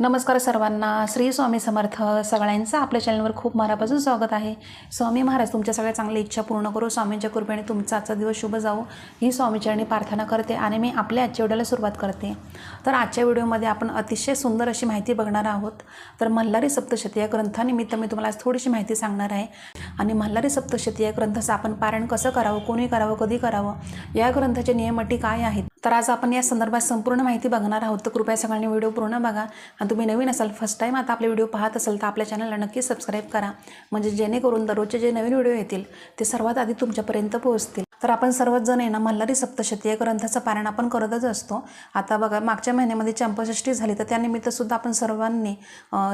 नमस्कार सर्वांना. श्री स्वामी समर्थ सगळ्यांचं आपल्या चॅनलवर खूप मनापासून स्वागत आहे. स्वामी महाराज तुमच्या सगळ्या चांगल्या इच्छा पूर्ण करू. स्वामींच्या कृपेने तुमचा आजचा दिवस शुभ जाऊ ही स्वामीचरणी प्रार्थना करते आणि मी आपल्या आजच्या व्हिडिओला सुरुवात करते. तर आजच्या व्हिडिओमध्ये आपण अतिशय सुंदर अशी माहिती बघणार आहोत. तर मल्हारी सप्तशती या ग्रंथानिमित्त मी तुम्हाला आज थोडीशी माहिती सांगणार आहे. आणि मल्हारी सप्तशती या ग्रंथाचं आपण पारायण कसं करावं कोणी करावं कधी करावं या ग्रंथाचे नियमटी काय आहेत तर आज आपण या संदर्भात संपूर्ण माहिती बघणार आहोत. तर कृपया सगळ्यांनी व्हिडिओ पूर्ण बघा. आणि तुम्ही नवीन असाल फर्स्ट टाईम आता आपले व्हिडिओ पाहत असाल तर आपल्या चॅनलला नक्की सबस्क्राईब करा. म्हणजे जेणेकरून दररोजचे जे नवीन व्हिडिओ येतील ते सर्वात आधी तुमच्यापर्यंत पोहोचतील. तर आपण सर्वच जण आहे ना मल्हारी सप्तशती या ग्रंथाचं पारायण आपण करतच असतो. आता बघा मागच्या महिन्यामध्ये चंपाषष्ठी झाली तर त्यानिमित्तसुद्धा आपण सर्वांनी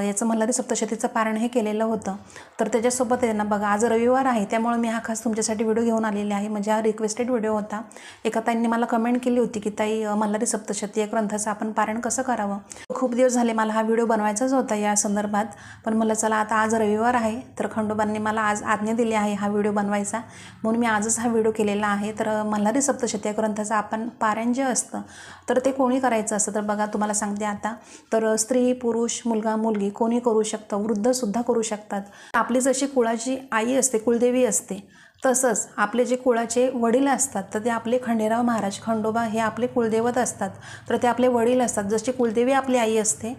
याचं मल्हारी सप्तशतीचं पारायण हे केलेलं होतं. तर त्याच्यासोबत आहे ना बघा आज रविवार आहे त्यामुळे मी हा खास तुमच्यासाठी व्हिडिओ घेऊन आलेले आहे. म्हणजे हा रिक्वेस्टेड व्हिडिओ होता. एका ताईंनी मला कमेंट केली होती की ताई मल्हारी सप्तशती या ग्रंथाचं आपण पारायण कसं करावं? खूप दिवस झाले मला हा व्हिडिओ बनवायचाच होता या संदर्भात पण मला चला आता आज रविवार आहे तर खंडोबांनी मला आज आज्ञा दिली आहे हा व्हिडिओ बनवायचा. म्हणून मी आजच हा व्हिडिओ केलेला आहे. तर मल्हारी सप्तशती या ग्रंथाचं आपण पारायण जे असतं तर ते कोणी करायचं असतं? तर बघा तुम्हाला सांगते आता. तर स्त्री पुरुष मुलगा मुलगी कोणी करू शकतं? वृद्धसुद्धा करू शकतात. आपली जशी कुळाची आई असते कुलदेवी असते तसंच आपले जे कुळाचे वडील असतात तर ते आपले खंडेराव महाराज खंडोबा हे आपले कुलदैवत असतात. तर ते आपले वडील असतात. जशी कुलदेवी आपली आई असते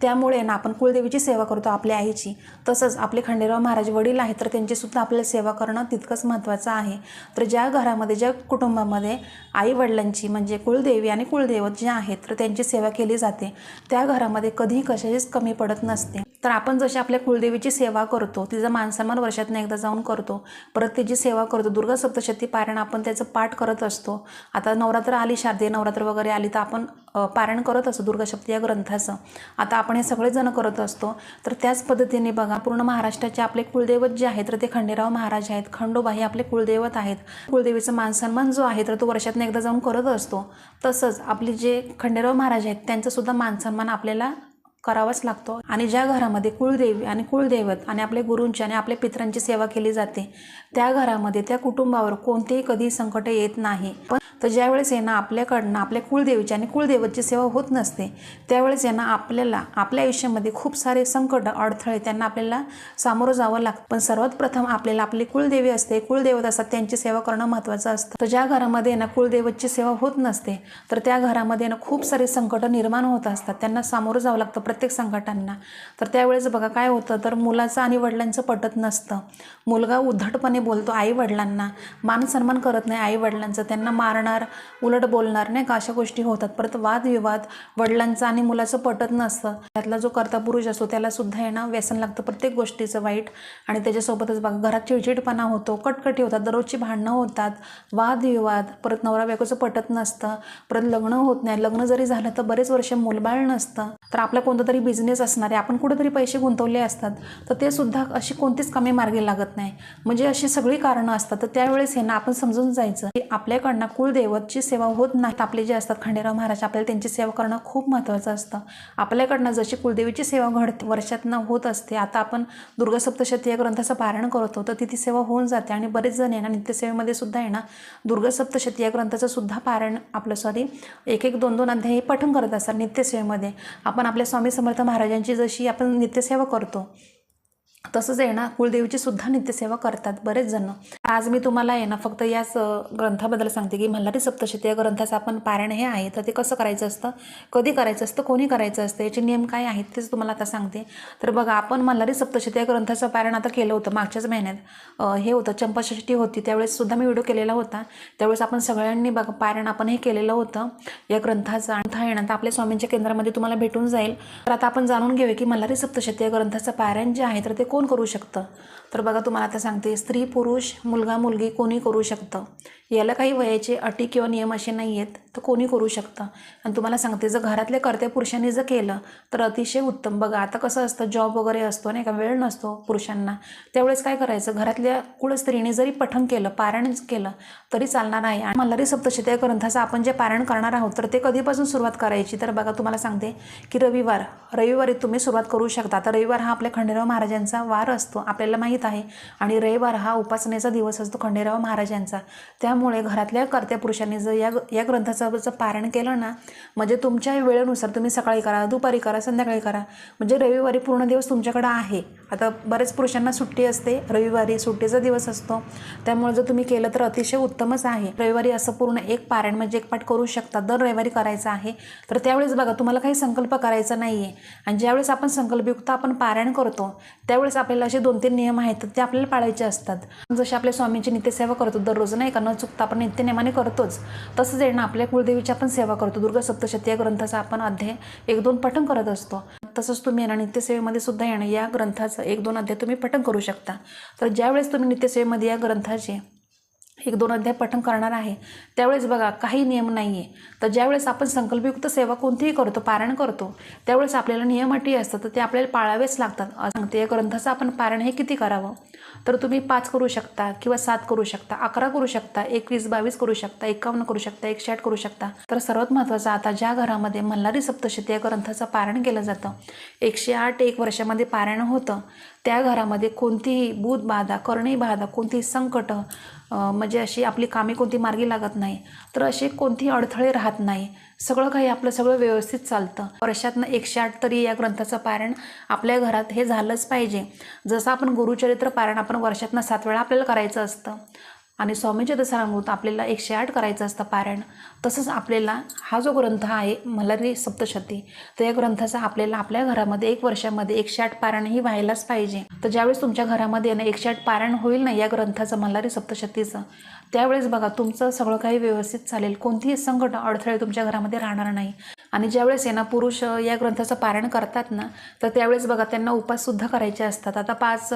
त्यामुळे ना आपण कुलदेवीची सेवा करतो आपल्या आईची. तसंच आपले खंडेराव महाराज वडील आहेत तर त्यांचीसुद्धा आपल्याला सेवा करणं तितकंच महत्त्वाचं आहे. तर ज्या घरामध्ये ज्या कुटुंबामध्ये आई वडिलांची म्हणजे कुलदेवी आणि कुलदैवत जे आहेत तर त्यांची सेवा केली जाते. त्या घरामध्ये कधीही कशाचीच कमी पडत नसते. तर आपण जशी आपल्या कुलदेवीची सेवा करतो तिचं मानसन्मान वर्षातनं एकदा जाऊन करतो परत तिची सेवा करतो दुर्गा सप्तशती पारायण आपण त्याचं पाठ करत असतो. आता नवरात्र आली शारदीय नवरात्र वगैरे आली तर आपण पारायण करत असतो दुर्गाशप्ती या ग्रंथाचं. आता आपण हे सगळेजण करत असतो. तर त्याच पद्धतीने बघा पूर्ण महाराष्ट्राचे आपले कुलदैवत जे आहेत तर ते खंडेराव महाराज आहेत खंडोबा हे आपले कुलदैवत आहेत. कुलदेवीचा मानसन्मान जो आहे तर तो वर्षातनं एकदा जाऊन करत असतो. तसंच आपले जे खंडेराव महाराज आहेत त्यांचासुद्धा मानसन्मान आपल्याला करावाच लागतो. आणि ज्या घरामध्ये कुळदेवी आणि कुळदैवत आणि आपल्या गुरूंची आणि आपल्या पित्रांची सेवा केली जाते त्या घरामध्ये त्या कुटुंबावर कोणतेही कधी संकट येत नाही. पण तर ज्यावेळेस यांना आपल्याकडनं आपल्या कुळदेवीची आणि कुळदेवतची सेवा होत नसते त्यावेळेस यांना आपल्याला आपल्या आयुष्यामध्ये खूप सारे संकट अडथळे त्यांना आपल्याला सामोरं जावं लागतं. पण सर्वात प्रथम आपल्याला आपली कुळदेवी असते. कुळदेवत असतात त्यांची सेवा करणं महत्त्वाचं असतं. तर ज्या घरामध्ये ना कुळदेवतची सेवा होत नसते तर त्या घरामध्ये ना खूप सारे संकट निर्माण होत असतात. त्यांना सामोरं जावं लागतं प्रत्येक संकटांना. तर त्यावेळेस बघा काय होतं तर मुलाचं आणि वडिलांचं पटत नसतं. मुलगा उद्धटपणे बोलतो आई वडिलांना मान सन्मान करत नाही आई वडिलांचं त्यांना मारणार उलट बोलणार नाही का? अशा गोष्टी होतात. परत वादविवाद वडिलांचं आणि मुलाचं पटत नसतं. त्यातला जो कर्ता पुरुष असतो त्याला सुद्धा येणं व्यसन लागतं प्रत्येक गोष्टीचं वाईट. आणि त्याच्यासोबतच बघा घरात चिडचिडपणा होतो कटकटी होतात दररोजची भांडणं होतात वादविवाद परत नवरा बायकोचं पटत नसतं परत लग्न होत नाही. लग्न जरी झालं तर बरेच वर्ष मुलबाळ नसतं. तर आपल्या कोणता तरी बिझनेस असणारे आपण कुठेतरी पैसे गुंतवले असतात तर ते सुद्धा अशी कोणतीच कमी मार्गी लागत नाही. म्हणजे अशी सगळी कारणं असतात. तर त्यावेळेस हे ना आपण समजून जायचं की आपल्याकडनं कुलदेवतची सेवा होत नाही. आपले जे असतात खंडेराव महाराज आपल्याला त्यांची सेवा करणं खूप महत्त्वाचं असतं. आपल्याकडनं जशी कुलदेवीची सेवा घडते वर्षातनं होत असते आता आपण दुर्गा सप्तशती या ग्रंथाचं पारायण करतो तर ती ती सेवा होऊन जाते. आणि बरेच जण आहे ना नित्यसेवेमध्ये सुद्धा आहे ना दुर्गा सप्तशती या ग्रंथाचं सुद्धा पारायण आपलं सॉरी एक एक दोन दोन अध्याय हे पठण करत असतात नित्यसेवेमध्ये. आपण आपल्या स्वामी समर्थ महाराजांची जशी आपण नित्यसेवा करतो तसंच आहे ना कुलदेवीची सुद्धा नित्यसेवा करतात बरेच जण. आज मी तुम्हाला आहे ना फक्त याच ग्रंथाबद्दल सांगते की मल्हारी सप्तशती या ग्रंथाचं आपण पारायण हे आहे. तर ते कसं करायचं असतं कधी करायचं असतं कोणी करायचं असतं याचे नियम काय आहेत तेच तुम्हाला आता सांगते. तर बघा आपण मल्हारी सप्तशती या ग्रंथाचं पारायण आता केलं होतं मागच्याच महिन्यात. हे होतं चंपाषष्ठी होती त्यावेळेस सुद्धा मी व्हिडिओ केलेला होता. त्यावेळेस आपण सगळ्यांनी बघा पारायण आपण हे केलेलं होतं या ग्रंथाचं. आणि हा येणार आपल्या स्वामींच्या केंद्रामध्ये तुम्हाला भेटून जाईल. तर आता आपण जाणून घेऊया की मल्हारी सप्तशती या ग्रंथाचं पारायण जे आहे तर ते कोण करू शकतं? तर बघा तुम्हाला आता सांगते स्त्री पुरुष मुलगा मुलगी कोणी करू शकतं? याला काही वयाचे अटी किंवा नियम असे नाही आहेत तर कोणी करू शकतं? आणि तुम्हाला सांगते जर घरातल्या कर्त्या पुरुषांनी जर केलं तर अतिशय उत्तम. बघा आता कसं असतं जॉब वगैरे असतो नाही का? वेळ नसतो पुरुषांना. त्यावेळेस काय करायचं? घरातल्या कुळ स्त्रीने जरी पठण केलं पारायण केलं तरी चालणार आहे आणि मल्हारी सप्तशती या ग्रंथाचं आपण जे पारायण करणार आहोत तर ते कधीपासून सुरुवात करायची? तर बघा तुम्हाला सांगते की रविवार. रविवारी तुम्ही सुरुवात करू शकता. आता रविवार हा आपल्या खंडेराव महाराजांचा वार असतो आपल्याला माहीत आहे. आणि रविवार हा उपासनेचा दिवस असतो खंडेराव महाराजांचा. त्यामुळे घरातल्या कर्त्या पुरुषांनी जर या या ग्रंथाचं ग्रंथाचं पारण केलं ना म्हणजे तुमच्या वेळेनुसार तुम्ही सकाळी करा दुपारी करा संध्याकाळी करा. म्हणजे रविवारी पूर्ण दिवस तुमच्याकडं आहे. आता बऱ्याच पुरुषांना सुट्टी असते रविवारी सुट्टीचा दिवस असतो. त्यामुळे जर तुम्ही केलं तर अतिशय उत्तमच आहे. रविवारी असं पूर्ण एक पारायण म्हणजे एक पाठ करू शकता. दर रविवारी करायचं आहे. तर त्यावेळेस बघा तुम्हाला काही संकल्प करायचा नाही आहे आणि ज्यावेळेस आपण संकल्पयुक्त आपण पारायण करतो त्यावेळेस आपल्याला असे दोन तीन नियम आहेत ते आपल्याला पाळायचे असतात. जसे आपल्या स्वामींची नित्यसेवा करतो दररोज नाही का न चुकता आपण नित्यनियमाने करतोच. तसंच आहे ना आपल्या कुलदेवीची आपण सेवा करतो. दुर्गा सप्तशती या ग्रंथाचा आपण अध्याय एक दोन पठण करत असतो. तसंच तुम्ही ना नित्यसेवेमध्ये सुद्धा येणं या ग्रंथाचं एक दोन अध्याय तुम्ही पठण करू शकता. तर ज्यावेळेस तुम्ही नित्यसेवेमध्ये या ग्रंथाचे एक दोन अध्याय पठण करणार आहे. त्यावेळेस बघा काही नियम नाही आहे तर ज्यावेळेस आपण संकल्पयुक्त सेवा कोणतीही करतो पारायण करतो त्यावेळेस आपल्याला नियम अटी असतात तर ते आपल्याला पाळावेच लागतात. असं सांगते या ग्रंथाचं आपण पारायण हे किती करावं? तर तुम्ही पाच करू शकता किंवा सात करू शकता अकरा करू शकता एकवीस बावीस करू शकता एकावन्न करू शकता एकशे आठ करू शकता. तर सर्वात महत्त्वाचं आता ज्या घरामध्ये मल्हारी सप्तशती या ग्रंथाचं पारायण केलं जातं एकशे आठ एक वर्षामध्ये पारायण होतं त्या घरामध्ये कोणतीही भूत बाधा करणी बाधा कोणतीही संकट म्हणजे अशी आपली कामे कोणती मार्गी लागत नाही तर असे कोणतेही अडथळे राहत नाही. सगळं काही आपलं सगळं व्यवस्थित चालतं. वर्षातनं एकशे आठ तरी या ग्रंथाचं पारायण आपल्या घरात हे झालंच पाहिजे. जसं आपण गुरुचरित्र पारायण आपण वर्षातनं सात वेळा आपल्याला करायचं असतं. आणि स्वामीचे दसरामृत आपल्याला एकशे आठ करायचं असतं पारायण तसंच आपल्याला हा जो ग्रंथ आहे मल्हारी सप्तशती तर या ग्रंथाचा आपल्याला आपल्या घरामध्ये एक वर्षामध्ये एकशे आठ पारायणही व्हायलाच पाहिजे. तर ज्यावेळेस तुमच्या घरामध्ये ना एकशे आठ पारायण होईल ना या ग्रंथाचं मल्हारी सप्तशतीचं त्यावेळेस बघा तुमचं सगळं काही व्यवस्थित चालेल. कोणतीही संकट अडथळे तुमच्या घरामध्ये राहणार नाही. आणि ज्यावेळेस आहे ना पुरुष या ग्रंथाचं पारायण करतात ना तर त्यावेळेस बघा त्यांना उपाससुद्धा करायचे असतात. आता पाच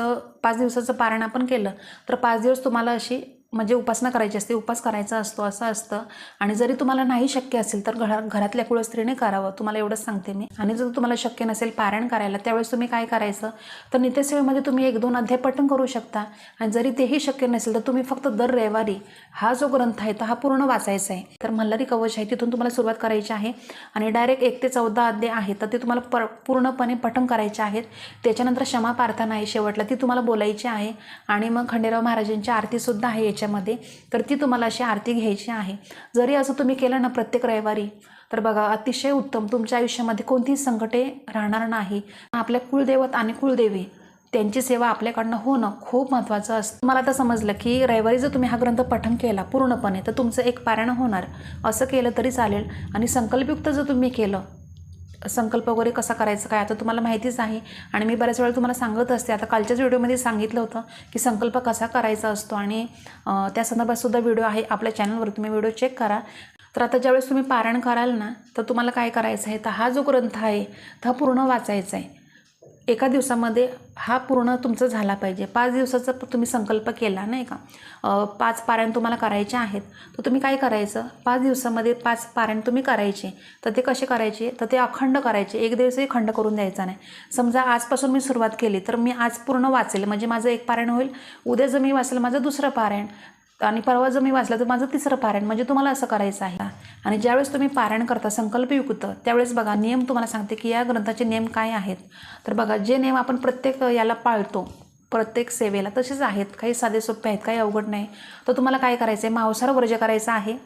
पाच दिवसाचं पारायण आपण केलं तर पाच दिवस तुम्हाला अशी म्हणजे उपासना करायची असते. उपास करायचा असतो असं असतं. आणि जरी तुम्हाला नाही शक्य असेल तर घरा घरातल्या कुळस्त्रीने करावं. तुम्हाला एवढंच सांगते मी. आणि जर तुम्हाला शक्य नसेल पारायण करायला त्यावेळेस तुम्ही काय करायचं? तर नित्यसेवेमध्ये तुम्ही एक दोन अध्याय पठण करू शकता. आणि जरी तेही शक्य नसेल तर तुम्ही फक्त दर रविवारी हा जो ग्रंथ आहे तो हा पूर्ण वाचायचा आहे. तर मल्हारी कवच आहे तिथून तुम्हाला सुरुवात करायची आहे. आणि डायरेक्ट एक ते चौदा अध्याय आहे तर ते तुम्हाला पर पूर्णपणे पठण करायचे आहेत. त्याच्यानंतर क्षमा प्रार्थना आहे शेवटला ती तुम्हाला बोलायची आहे आणि मग खंडेराव महाराजांची आरतीसुद्धा आहे याच्यामध्ये तर ती तुम्हाला अशी आरती घ्यायची आहे. जरी असं तुम्ही केलं ना प्रत्येक रविवारी तर बघा अतिशय उत्तम. तुमच्या आयुष्यामध्ये कोणतीही संकटे राहणार नाही. आपल्या कुलदेवत आणि कुलदेवी त्यांची सेवा आपल्याकडनं होणं खूप महत्त्वाचं असतं. मला आता समजलं की रविवारी जर तुम्ही हा ग्रंथ पठण केला पूर्णपणे तर तुमचं एक पारायण होणार. असं केलं तरी चालेल. आणि संकल्पयुक्त जर तुम्ही केलं संकल्प वगैरे कसा करायचा काय? आता तुम्हाला माहितीच आहे आणि मी बऱ्याच वेळा तुम्हाला सांगत असते. आता कालच्याच व्हिडिओमध्ये सांगितलं होतं की संकल्प कसा करायचा असतो आणि त्या संदर्भातसुद्धा व्हिडिओ आहे आपल्या चॅनलवर. तुम्ही व्हिडिओ चेक करा. तर आता ज्यावेळेस तुम्ही पारायण कराल ना तर तुम्हाला काय करायचं आहे? तर हा जो ग्रंथ आहे तर हा पूर्ण वाचायचा आहे. एका दिवसामध्ये हा पूर्ण तुमचं झाला पाहिजे. पाच दिवसाचा तुम्ही संकल्प केला नाही का? पाच पारायण तुम्हाला करायचे आहेत. तर तुम्ही काय करायचं? पाच दिवसामध्ये पाच पारायण तुम्ही करायचे. तर ते कसे करायचे? तर ते अखंड करायचे. एक दिवसही खंड करून द्यायचा नाही. समजा आजपासून मी सुरुवात केली तर मी आज पूर्ण वाचेल. म्हणजे माझं एक पारायण होईल. उद्या जर मी वाचेल माझं दुसरं पारायण. आणि परवा जर मी वाचलं तर माझं तिसरं पारायण म्हणजे तुम्हाला असं करायचं आहे. आणि ज्यावेळेस तुम्ही पारायण करता संकल्पयुक्त त्यावेळेस बघा नियम तुम्हाला सांगते की या ग्रंथाचे नियम काय आहेत. तर बघा जे नियम आपण प्रत्येक याला पाळतो प्रत्येक सेवेला तसेच आहेत. काही साधे सोपे आहेत काही अवघड नाही. तर तुम्हाला काय करायचं आहे मांसार वर्ज करायचा आहे.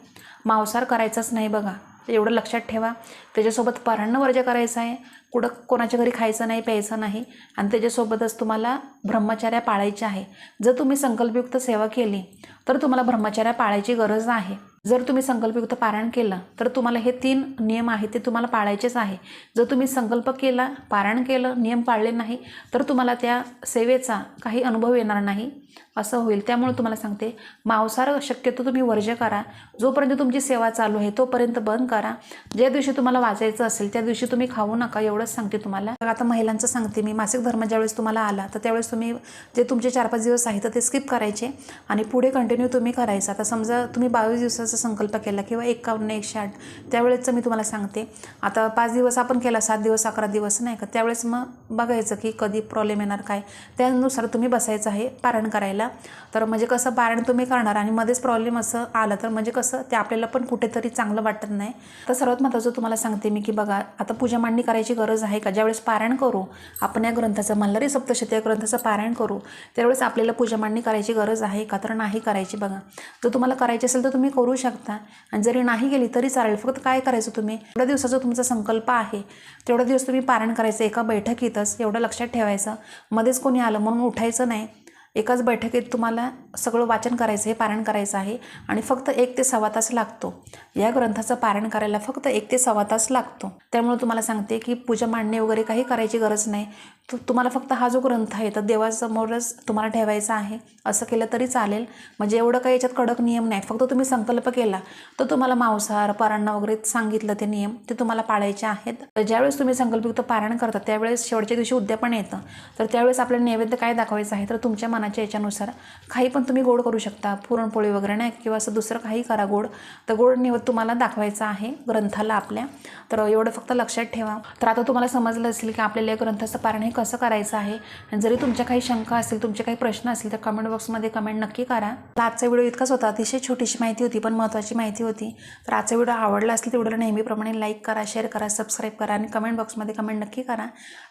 मांसार करायचाच नाही बघा. एवढं लक्षात ठेवा. त्याच्यासोबत पारायण वर्ज करायचं आहे. कुठं कोणाच्या घरी खायचं नाही प्यायचं नाही आणि त्याच्यासोबतच तुम्हाला ब्रह्मचार्या पाळायची आहे. जर तुम्ही संकल्पयुक्त सेवा केली तर तुम्हाला ब्रह्मचार्या पाळायची गरज आहे. जर तुम्ही संकल्पयुक्त पारायण केलं तर तुम्हाला हे तीन नियम आहेत ते तुम्हाला पाळायचेच आहे. जर तुम्ही संकल्प केला पारायण केलं नियम पाळले नाही तर तुम्हाला त्या सेवेचा काही अनुभव येणार नाही. असं होईल. त्यामुळे तुम्हाला सांगते मांसाहार शक्यतो तुम्ही वर्ज्य करा. जोपर्यंत तुमची सेवा चालू आहे तोपर्यंत बंद करा. ज्या दिवशी तुम्हाला वाचायचं असेल त्या दिवशी तुम्ही खाऊ नका एवढंच सांगते तुम्हाला. आता महिलांचं सांगते मी मासिक धर्म ज्यावेळेस तुम्हाला आला तर त्यावेळेस तुम्ही जे तुमचे चार पाच दिवस आहे तर ते स्किप करायचे आणि पुढे कंटिन्यू तुम्ही करायचं. आता समजा तुम्ही बावीस दिवसाचा संकल्प केला किंवा एकावन्न एकशे आठ त्यावेळेसचं मी तुम्हाला सांगते. आता पाच दिवस आपण केला सात दिवस अकरा दिवस नाही का? त्यावेळेस मग बघायचं की कधी प्रॉब्लेम येणार काय? त्यानुसार तुम्ही बसायचं आहे पारण करायचं करायला. तर म्हणजे कसं पारायण तुम्ही करणार आणि मध्येच प्रॉब्लेम असं आलं तर म्हणजे कसं ते आपल्याला पण कुठेतरी चांगलं वाटत नाही. तर सर्वात महत्त्वाचं तुम्हाला सांगते मी की बघा आता पूजा मांडणी करायची गरज आहे का? ज्यावेळेस पारायण करू आपण या ग्रंथाचं मल्हारी सप्तशती या ग्रंथाचं पारायण करू त्यावेळेस आपल्याला पूजा मांडणी करायची गरज आहे का? तर नाही करायची बघा. जर तुम्हाला करायची असेल तर तुम्ही करू शकता. आणि जरी नाही गेली तरी चालेल. फक्त काय करायचं तुम्ही? एवढ्या दिवसाचा तुमचा संकल्प आहे. तेवढा दिवस तुम्ही पारायण करायचं एका बैठकीतच एवढं लक्षात ठेवायचं. मध्येच कोणी आलं म्हणून उठायचं नाही. एकाच बैठकीत तुम्हाला सगळं वाचन करायचं आहे पारायण करायचं आहे आणि फक्त एक ते सव्वा तास लागतो. या ग्रंथाचं पारायण करायला फक्त एक ते सव्वा तास लागतो. त्यामुळे तुम्हाला सांगते की पूजा मांडणे वगैरे काही करायची गरज नाही. तु तुम्हाला फक्त हा जो ग्रंथ आहे तर देवासमोरच तुम्हाला ठेवायचा आहे. असं केलं तरी चालेल. म्हणजे एवढं काही याच्यात कडक नियम नाही. फक्त तुम्ही संकल्प केला तर तुम्हाला मांसाहार परांना वगैरे सांगितलं ते नियम ते तुम्हाला पाळायचे आहेत. तर ज्यावेळेस तुम्ही संकल्पयुक्त पारायण करता त्यावेळेस शेवटच्या दिवशी उद्यापन येतं. तर त्यावेळेस आपल्याला नैवेद्य काय दाखवायचं आहे तर तुमच्या मनाच्या याच्यानुसार. काही पण तुम्ही गोड करू शकता पुरणपोळी वगैरे नाही किंवा असं दुसरं काही करा गोड. तर गोड निवड तुम्हाला दाखवायचा आहे ग्रंथाला आपल्या. तर एवढं फक्त लक्षात ठेवा. तर आता तुम्हाला समजलं असेल की आपल्याला या ग्रंथाचं पारण हे कसं करायचं आहे. आणि जरी तुमच्या काही शंका असतील तुमचे काही प्रश्न असतील तर कमेंट बॉक्समध्ये कमेंट नक्की करा. तर आजचा व्हिडिओ इतकाच होता. अतिशय छोटीशी माहिती होती पण महत्त्वाची माहिती होती. तर आजचा व्हिडिओ आवडला असेल तर व्हिडिओला नेहमीप्रमाणे लाईक करा शेअर करा सबस्क्राईब करा आणि कमेंट बॉक्समध्ये कमेंट नक्की करा.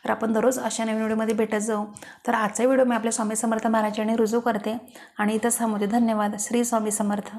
तर आपण दररोज अशा नवीन व्हिडिओमध्ये भेटत जाऊ. तर आजचा व्हिडिओ मी आपल्या स्वामी समर्थ महाराजांनी रुजू करते. आणि इथं थांबवते. धन्यवाद. श्री स्वामी समर्थ.